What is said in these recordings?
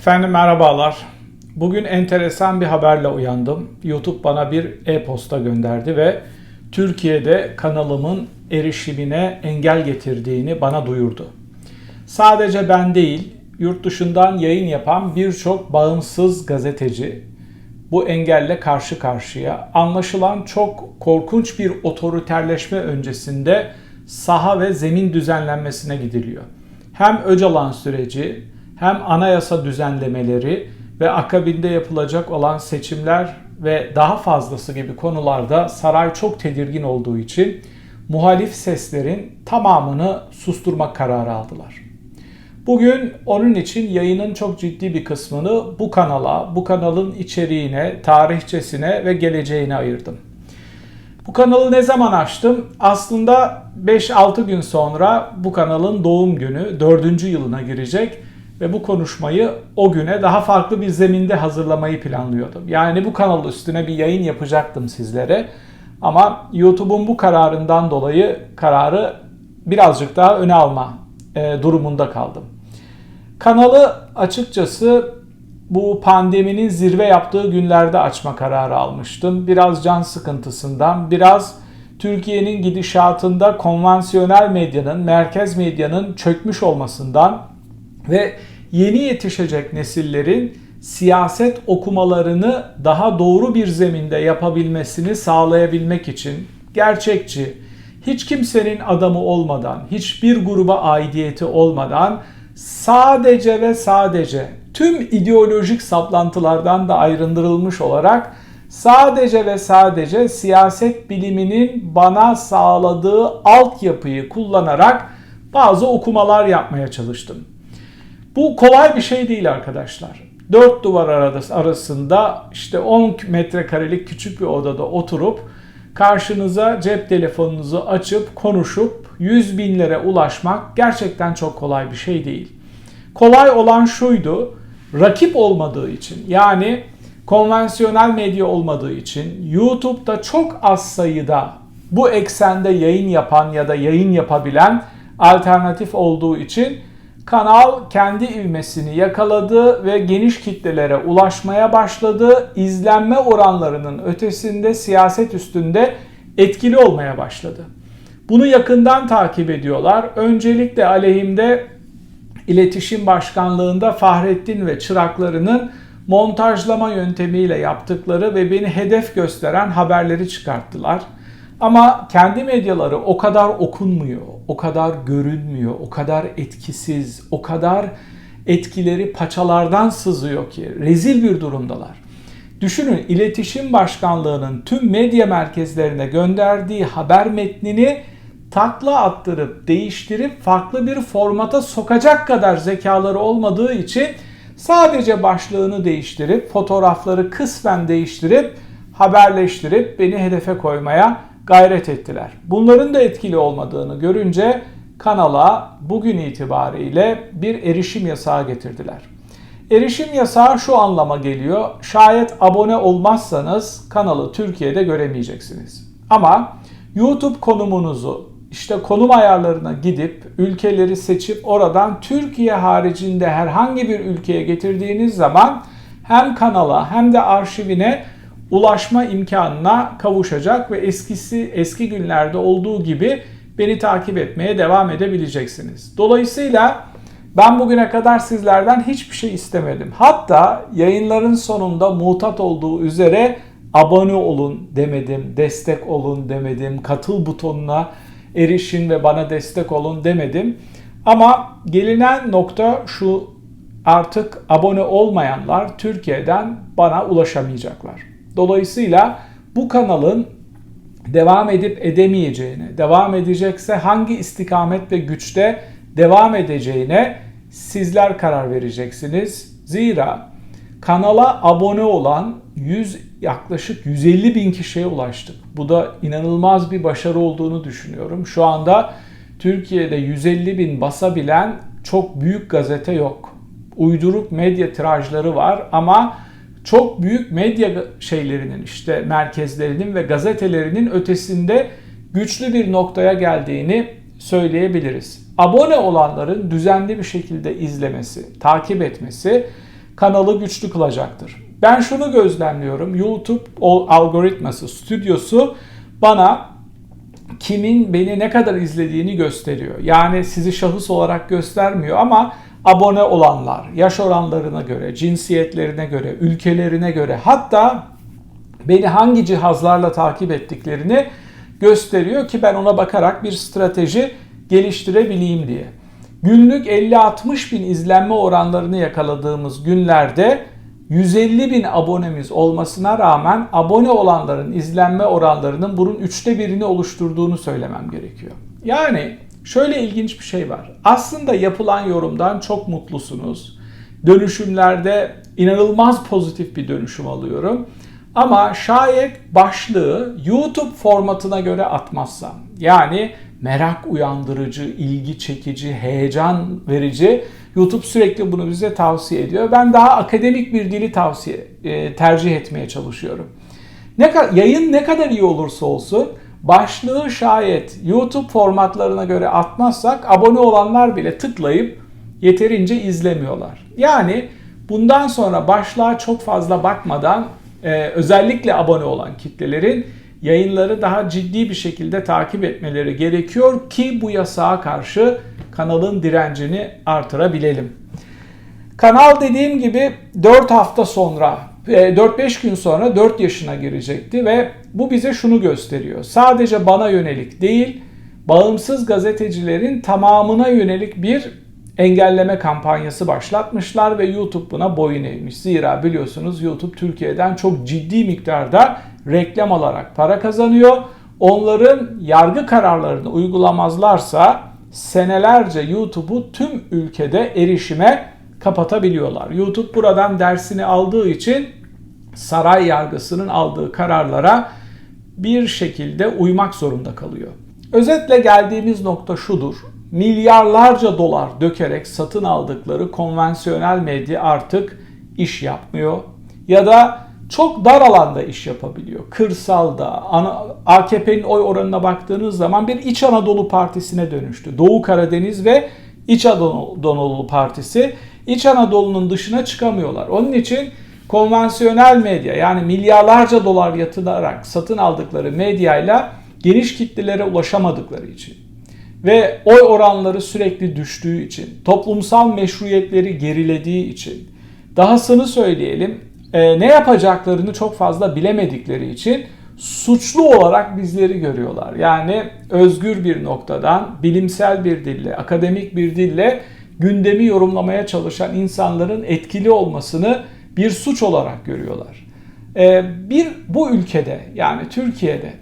Efendim merhabalar. Bugün enteresan bir haberle uyandım. YouTube bana bir e-posta gönderdi ve Türkiye'de kanalımın erişimine engel getirdiğini bana duyurdu. Sadece ben değil, yurt dışından yayın yapan birçok bağımsız gazeteci bu engelle karşı karşıya. Anlaşılan çok korkunç bir otoriterleşme öncesinde saha ve zemin düzenlenmesine gidiliyor. Hem Öcalan süreci hem anayasa düzenlemeleri ve akabinde yapılacak olan seçimler ve daha fazlası gibi konularda saray çok tedirgin olduğu için muhalif seslerin tamamını susturmak kararı aldılar. Bugün onun için yayının çok ciddi bir kısmını bu kanala, bu kanalın içeriğine, tarihçesine ve geleceğine ayırdım. Bu kanalı ne zaman açtım? Aslında 5-6 gün sonra bu kanalın doğum günü 4. yılına girecek ve bu konuşmayı o güne daha farklı bir zeminde hazırlamayı planlıyordum. Yani bu kanal üstüne bir yayın yapacaktım sizlere. Ama YouTube'un bu kararından dolayı kararı birazcık daha öne alma e, durumunda kaldım. Kanalı açıkçası bu pandeminin zirve yaptığı günlerde açma kararı almıştım. Biraz can sıkıntısından, biraz Türkiye'nin gidişatında konvansiyonel medyanın, merkez medyanın çökmüş olmasından ve yeni yetişecek nesillerin siyaset okumalarını daha doğru bir zeminde yapabilmesini sağlayabilmek için gerçekçi, hiç kimsenin adamı olmadan, hiçbir gruba aidiyeti olmadan sadece ve sadece tüm ideolojik saplantılardan da ayrındırılmış olarak sadece ve sadece siyaset biliminin bana sağladığı altyapıyı kullanarak bazı okumalar yapmaya çalıştım. Bu kolay bir şey değil arkadaşlar. Dört duvar arasında işte 10 metrekarelik küçük bir odada oturup karşınıza cep telefonunuzu açıp konuşup 100 binlere ulaşmak gerçekten çok kolay bir şey değil. Kolay olan şuydu, rakip olmadığı için yani konvansiyonel medya olmadığı için YouTube'da çok az sayıda bu eksende yayın yapan ya da yayın yapabilen alternatif olduğu için kanal kendi ivmesini yakaladı ve geniş kitlelere ulaşmaya başladı. İzlenme oranlarının ötesinde siyaset üstünde etkili olmaya başladı. Bunu yakından takip ediyorlar. Öncelikle aleyhimde iletişim başkanlığında Fahrettin ve çıraklarının montajlama yöntemiyle yaptıkları ve beni hedef gösteren haberleri çıkarttılar. Ama kendi medyaları o kadar okunmuyor, o kadar görünmüyor, o kadar etkisiz, o kadar etkileri paçalardan sızıyor ki rezil bir durumdalar. Düşünün iletişim başkanlığının tüm medya merkezlerine gönderdiği haber metnini takla attırıp değiştirip farklı bir formata sokacak kadar zekaları olmadığı için sadece başlığını değiştirip fotoğrafları kısmen değiştirip haberleştirip beni hedefe koymaya gayret ettiler. Bunların da etkili olmadığını görünce kanala bugün itibariyle bir erişim yasağı getirdiler. Erişim yasağı şu anlama geliyor. Şayet abone olmazsanız kanalı Türkiye'de göremeyeceksiniz. Ama YouTube konumunuzu işte konum ayarlarına gidip ülkeleri seçip oradan Türkiye haricinde herhangi bir ülkeye getirdiğiniz zaman hem kanala hem de arşivine ulaşma imkanına kavuşacak ve eskisi eski günlerde olduğu gibi beni takip etmeye devam edebileceksiniz. Dolayısıyla ben bugüne kadar sizlerden hiçbir şey istemedim. Hatta yayınların sonunda mutat olduğu üzere abone olun demedim, destek olun demedim, katıl butonuna erişin ve bana destek olun demedim. Ama gelinen nokta şu artık abone olmayanlar Türkiye'den bana ulaşamayacaklar. Dolayısıyla bu kanalın devam edip edemeyeceğine, devam edecekse hangi istikamet ve güçte devam edeceğine sizler karar vereceksiniz. Zira kanala abone olan 100 yaklaşık 150 bin kişiye ulaştık. Bu da inanılmaz bir başarı olduğunu düşünüyorum. Şu anda Türkiye'de 150 bin basabilen çok büyük gazete yok. Uyduruk medya tirajları var ama çok büyük medya şeylerinin işte merkezlerinin ve gazetelerinin ötesinde güçlü bir noktaya geldiğini söyleyebiliriz. Abone olanların düzenli bir şekilde izlemesi, takip etmesi kanalı güçlü kılacaktır. Ben şunu gözlemliyorum. YouTube algoritması, stüdyosu bana kimin beni ne kadar izlediğini gösteriyor. Yani sizi şahıs olarak göstermiyor ama abone olanlar, yaş oranlarına göre, cinsiyetlerine göre, ülkelerine göre hatta beni hangi cihazlarla takip ettiklerini gösteriyor ki ben ona bakarak bir strateji geliştirebileyim diye. Günlük 50-60 bin izlenme oranlarını yakaladığımız günlerde 150 bin abonemiz olmasına rağmen abone olanların izlenme oranlarının bunun üçte birini oluşturduğunu söylemem gerekiyor. Yani şöyle ilginç bir şey var. Aslında yapılan yorumdan çok mutlusunuz. Dönüşümlerde inanılmaz pozitif bir dönüşüm alıyorum. Ama şayet başlığı YouTube formatına göre atmazsam yani merak uyandırıcı, ilgi çekici, heyecan verici YouTube sürekli bunu bize tavsiye ediyor. Ben daha akademik bir dili tavsiye e, tercih etmeye çalışıyorum. Ne yayın ne kadar iyi olursa olsun başlığı şayet YouTube formatlarına göre atmazsak abone olanlar bile tıklayıp yeterince izlemiyorlar. Yani bundan sonra başlığa çok fazla bakmadan e, özellikle abone olan kitlelerin yayınları daha ciddi bir şekilde takip etmeleri gerekiyor ki bu yasağa karşı kanalın direncini artırabilelim. Kanal dediğim gibi 4 hafta sonra 4-5 e, gün sonra 4 yaşına girecekti ve bu bize şunu gösteriyor. Sadece bana yönelik değil, bağımsız gazetecilerin tamamına yönelik bir engelleme kampanyası başlatmışlar ve YouTube buna boyun eğmiş. Zira biliyorsunuz YouTube Türkiye'den çok ciddi miktarda reklam alarak para kazanıyor. Onların yargı kararlarını uygulamazlarsa senelerce YouTube'u tüm ülkede erişime kapatabiliyorlar. YouTube buradan dersini aldığı için saray yargısının aldığı kararlara bir şekilde uymak zorunda kalıyor. Özetle geldiğimiz nokta şudur. Milyarlarca dolar dökerek satın aldıkları konvansiyonel medya artık iş yapmıyor ya da çok dar alanda iş yapabiliyor. Kırsalda, AKP'nin oy oranına baktığınız zaman bir İç Anadolu Partisi'ne dönüştü. Doğu Karadeniz ve İç Anadolu Partisi İç Anadolu'nun dışına çıkamıyorlar. Onun için konvansiyonel medya yani milyarlarca dolar yatırarak satın aldıkları medyayla geniş kitlelere ulaşamadıkları için ve oy oranları sürekli düştüğü için, toplumsal meşruiyetleri gerilediği için, dahasını söyleyelim e, ne yapacaklarını çok fazla bilemedikleri için suçlu olarak bizleri görüyorlar. Yani özgür bir noktadan, bilimsel bir dille, akademik bir dille gündemi yorumlamaya çalışan insanların etkili olmasını bir suç olarak görüyorlar. E, bir bu ülkede yani Türkiye'de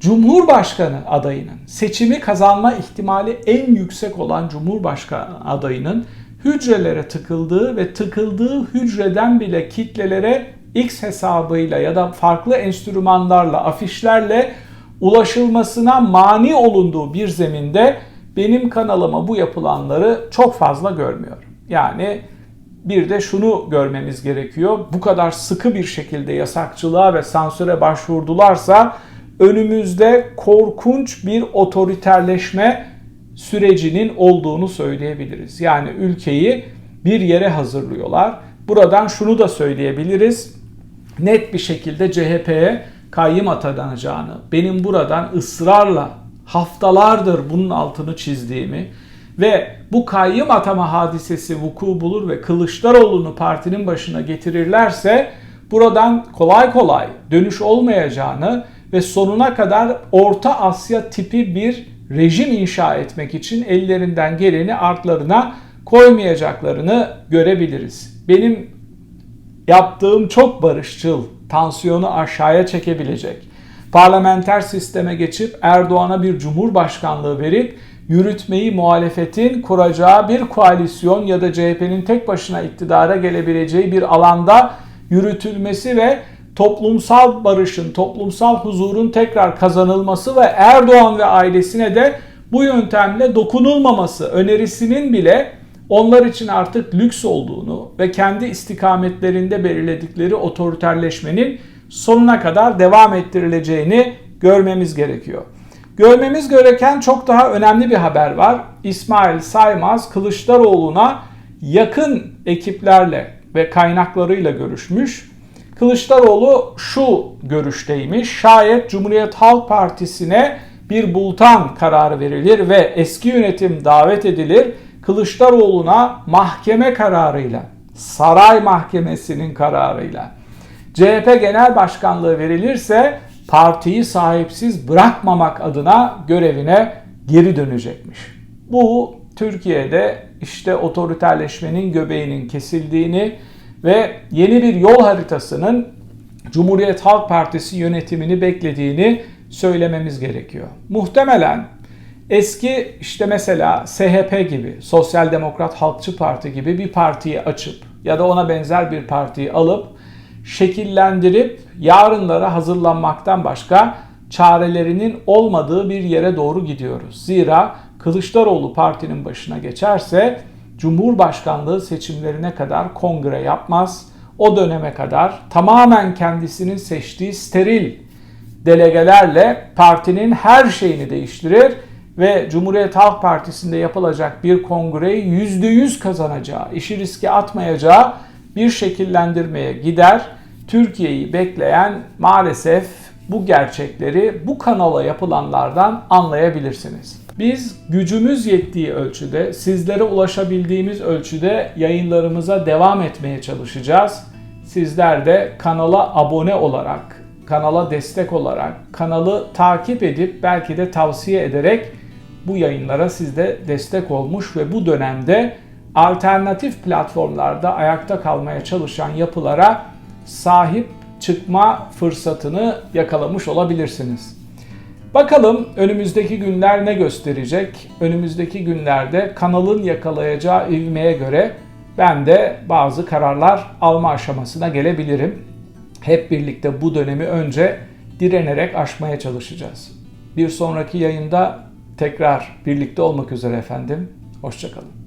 Cumhurbaşkanı adayının seçimi kazanma ihtimali en yüksek olan Cumhurbaşkanı adayının hücrelere tıkıldığı ve tıkıldığı hücreden bile kitlelere X hesabıyla ya da farklı enstrümanlarla, afişlerle ulaşılmasına mani olunduğu bir zeminde benim kanalıma bu yapılanları çok fazla görmüyorum. Yani bir de şunu görmemiz gerekiyor. Bu kadar sıkı bir şekilde yasakçılığa ve sansüre başvurdularsa önümüzde korkunç bir otoriterleşme sürecinin olduğunu söyleyebiliriz. Yani ülkeyi bir yere hazırlıyorlar. Buradan şunu da söyleyebiliriz. Net bir şekilde CHP'ye kayyım atanacağını, benim buradan ısrarla haftalardır bunun altını çizdiğimi ve bu kayyım atama hadisesi vuku bulur ve Kılıçdaroğlu'nu partinin başına getirirlerse buradan kolay kolay dönüş olmayacağını ve sonuna kadar Orta Asya tipi bir rejim inşa etmek için ellerinden geleni artlarına koymayacaklarını görebiliriz. Benim yaptığım çok barışçıl, tansiyonu aşağıya çekebilecek, parlamenter sisteme geçip Erdoğan'a bir cumhurbaşkanlığı verip yürütmeyi muhalefetin kuracağı bir koalisyon ya da CHP'nin tek başına iktidara gelebileceği bir alanda yürütülmesi ve toplumsal barışın, toplumsal huzurun tekrar kazanılması ve Erdoğan ve ailesine de bu yöntemle dokunulmaması önerisinin bile onlar için artık lüks olduğunu ve kendi istikametlerinde belirledikleri otoriterleşmenin sonuna kadar devam ettirileceğini görmemiz gerekiyor. Görmemiz gereken çok daha önemli bir haber var. İsmail Saymaz Kılıçdaroğlu'na yakın ekiplerle ve kaynaklarıyla görüşmüş. Kılıçdaroğlu şu görüşteymiş. Şayet Cumhuriyet Halk Partisi'ne bir bultan kararı verilir ve eski yönetim davet edilir. Kılıçdaroğlu'na mahkeme kararıyla, saray mahkemesinin kararıyla CHP Genel Başkanlığı verilirse partiyi sahipsiz bırakmamak adına görevine geri dönecekmiş. Bu Türkiye'de işte otoriterleşmenin göbeğinin kesildiğini ve yeni bir yol haritasının Cumhuriyet Halk Partisi yönetimini beklediğini söylememiz gerekiyor. Muhtemelen eski işte mesela SHP gibi, Sosyal Demokrat Halkçı Parti gibi bir partiyi açıp ya da ona benzer bir partiyi alıp şekillendirip yarınlara hazırlanmaktan başka çarelerinin olmadığı bir yere doğru gidiyoruz. Zira Kılıçdaroğlu partinin başına geçerse Cumhurbaşkanlığı seçimlerine kadar kongre yapmaz. O döneme kadar tamamen kendisinin seçtiği steril delegelerle partinin her şeyini değiştirir ve Cumhuriyet Halk Partisi'nde yapılacak bir kongreyi %100 kazanacağı, işi riske atmayacağı bir şekillendirmeye gider. Türkiye'yi bekleyen maalesef bu gerçekleri bu kanala yapılanlardan anlayabilirsiniz. Biz gücümüz yettiği ölçüde, sizlere ulaşabildiğimiz ölçüde yayınlarımıza devam etmeye çalışacağız. Sizler de kanala abone olarak, kanala destek olarak, kanalı takip edip belki de tavsiye ederek bu yayınlara siz de destek olmuş ve bu dönemde alternatif platformlarda ayakta kalmaya çalışan yapılara sahip çıkma fırsatını yakalamış olabilirsiniz. Bakalım önümüzdeki günler ne gösterecek? Önümüzdeki günlerde kanalın yakalayacağı ivmeye göre ben de bazı kararlar alma aşamasına gelebilirim. Hep birlikte bu dönemi önce direnerek aşmaya çalışacağız. Bir sonraki yayında tekrar birlikte olmak üzere efendim. Hoşçakalın.